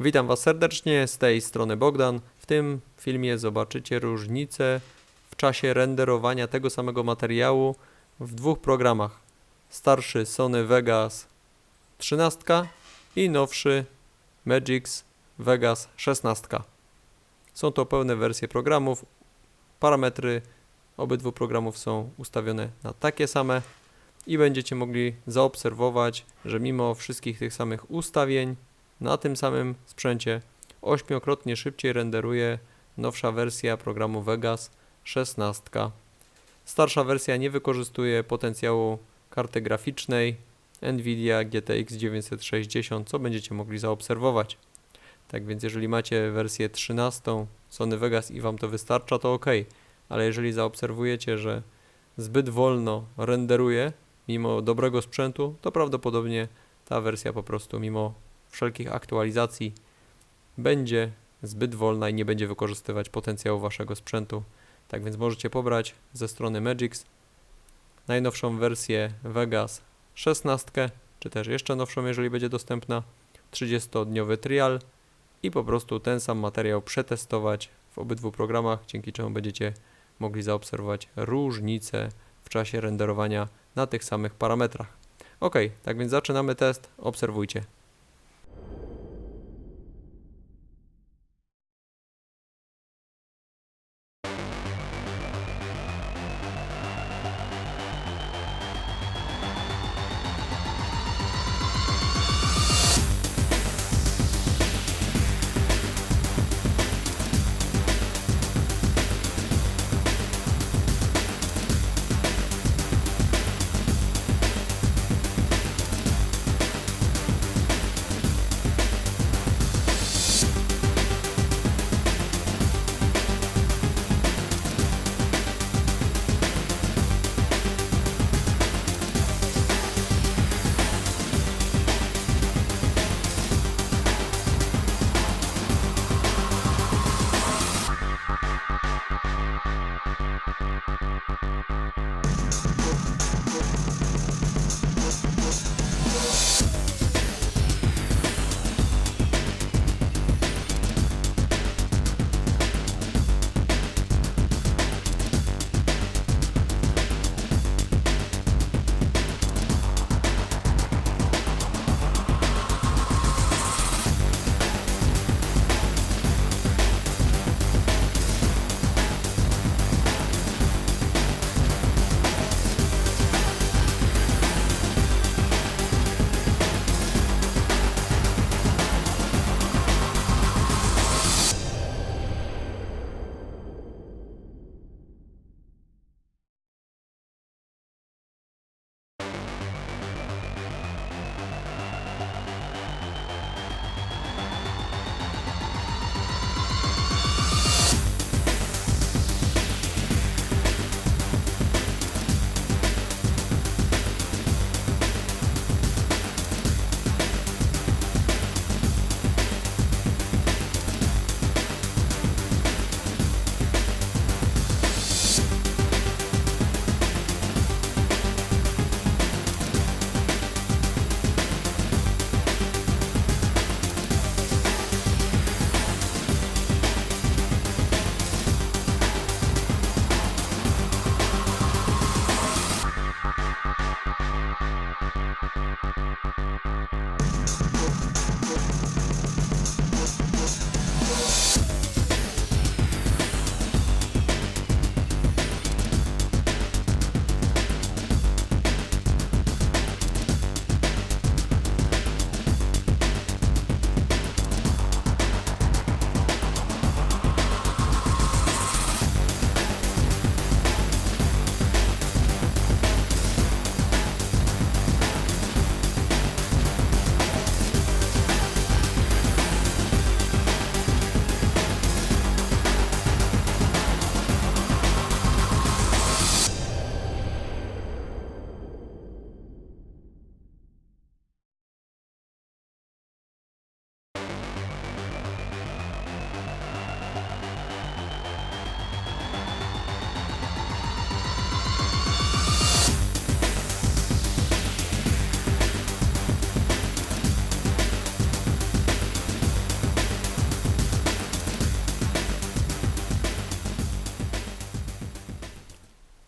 Witam Was serdecznie, z tej strony Bogdan. W tym filmie zobaczycie różnicę w czasie renderowania tego samego materiału w dwóch programach. Starszy Sony Vegas 13 i nowszy Magix Vegas 16. Są to pełne wersje programów. Parametry obydwu programów są ustawione na takie same i będziecie mogli zaobserwować, że mimo wszystkich tych samych ustawień na tym samym sprzęcie ośmiokrotnie szybciej renderuje nowsza wersja programu Vegas 16. Starsza wersja nie wykorzystuje potencjału karty graficznej Nvidia GTX 960, co będziecie mogli zaobserwować. Tak więc jeżeli macie wersję 13 Sony Vegas i Wam to wystarcza, to ok, ale jeżeli zaobserwujecie, że zbyt wolno renderuje mimo dobrego sprzętu, to prawdopodobnie ta wersja po prostu mimo wszelkich aktualizacji będzie zbyt wolna i nie będzie wykorzystywać potencjału waszego sprzętu. Tak więc możecie pobrać ze strony Magix najnowszą wersję Vegas 16, czy też jeszcze nowszą, jeżeli będzie dostępna, 30-dniowy trial i po prostu ten sam materiał przetestować w obydwu programach, dzięki czemu będziecie mogli zaobserwować różnice w czasie renderowania na tych samych parametrach. Ok, tak więc zaczynamy test, obserwujcie.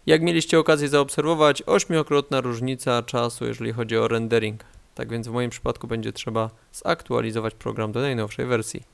Jak mieliście okazję zaobserwować, ośmiokrotna różnica czasu, jeżeli chodzi o rendering. Tak więc w moim przypadku będzie trzeba zaktualizować program do najnowszej wersji.